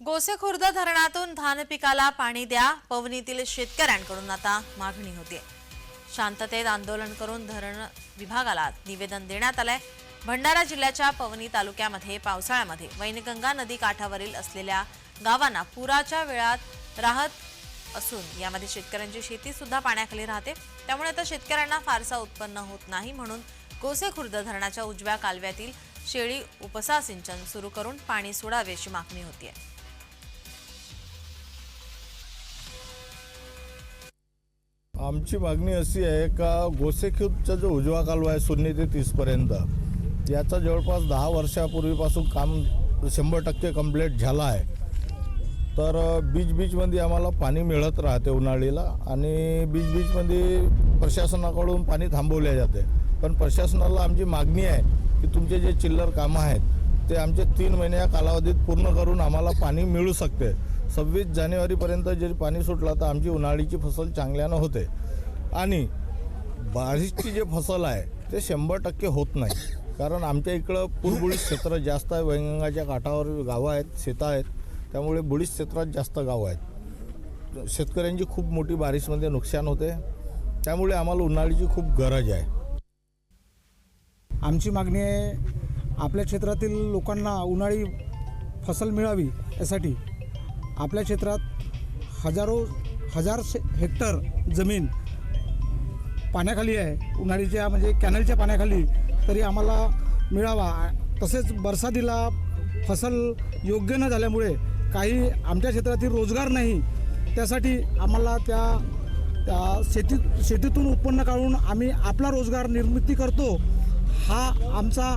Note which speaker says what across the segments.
Speaker 1: गोसेखुर्द धरणातून धान पिकाला पाणी द्या. पवनीतील शेतकऱ्यांकडून आता मागणी होते शांततेत आंदोलन करून धरण विभागाला निवेदन देण्यात आलंय. भंडारा जिल्ह्याच्या पवनी तालुक्यामध्ये पावसाळ्यामध्ये वैनगंगा नदी काठावरील असलेल्या गावांना पुराच्या वेळात राहत असून यामध्ये शेतकऱ्यांची शेती सुद्धा पाण्याखाली राहते. त्यामुळे आता शेतकऱ्यांना फारसा उत्पन्न होत नाही म्हणून गोसेखुर्द धरणाच्या उजव्या कालव्यातील शेळी उपसा सिंचन सुरू करून पाणी सोडावे अशी मागणी होतीये.
Speaker 2: आमची मागणी अशी आहे का गोसेखुर्दचा जो उजवा कालवा आहे शून्य ते तीसपर्यंत याचा जवळपास दहा वर्षापूर्वीपासून काम शंभर टक्के कंप्लीट झाला आहे. तर बीच बीचमध्ये आम्हाला पाणी मिळत राहते उन्हाळीला आणि बीच बीचमध्ये प्रशासनाकडून पाणी थांबवले जाते. पण प्रशासनाला आमची मागणी आहे की तुमचे जे चिल्लर कामं आहेत ते आमचे तीन महिन्या कालावधीत पूर्ण करून आम्हाला पाणी मिळू शकते. सव्वीस जानेवारीपर्यंत जे पाणी सुटलं तर आमची उन्हाळीची फसल चांगल्यानं होते. आणि बारिशची जे फसल आहे ते शंभर टक्के होत नाही. कारण आमच्या इकडं पूरबुडीत क्षेत्र जास्त आहे वैनगंगाच्या काठावर गावं आहेत शेतं आहेत त्यामुळे बुडीत क्षेत्रात जास्त गावं आहेत. शेतकऱ्यांची खूप मोठी बारिशमध्ये नुकसान होते. त्यामुळे आम्हाला उन्हाळीची खूप गरज आहे.
Speaker 3: आमची मागणी आहे आपल्या क्षेत्रातील लोकांना उन्हाळी फसल मिळावी यासाठी आपल्या क्षेत्रात हजारो हजार शे- हेक्टर जमीन पाण्याखाली आहे. उन्हाळीच्या म्हणजे कॅनलच्या पाण्याखाली तरी आम्हाला मिळावा. तसेच बरसातीला फसल योग्य न झाल्यामुळे काही आमच्या क्षेत्रातील रोजगार नाही त्यासाठी आम्हाला त्या त्या शेती शेतीतून उत्पन्न काढून आम्ही आपला रोजगार निर्मिती करतो हा आमचा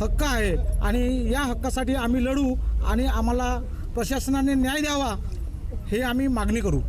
Speaker 3: हक्क आहे. आणि या हक्कासाठी आम्ही लढू आणि आम्हाला प्रशासनाने न्याय द्यावा हे आम्ही मागणी करू.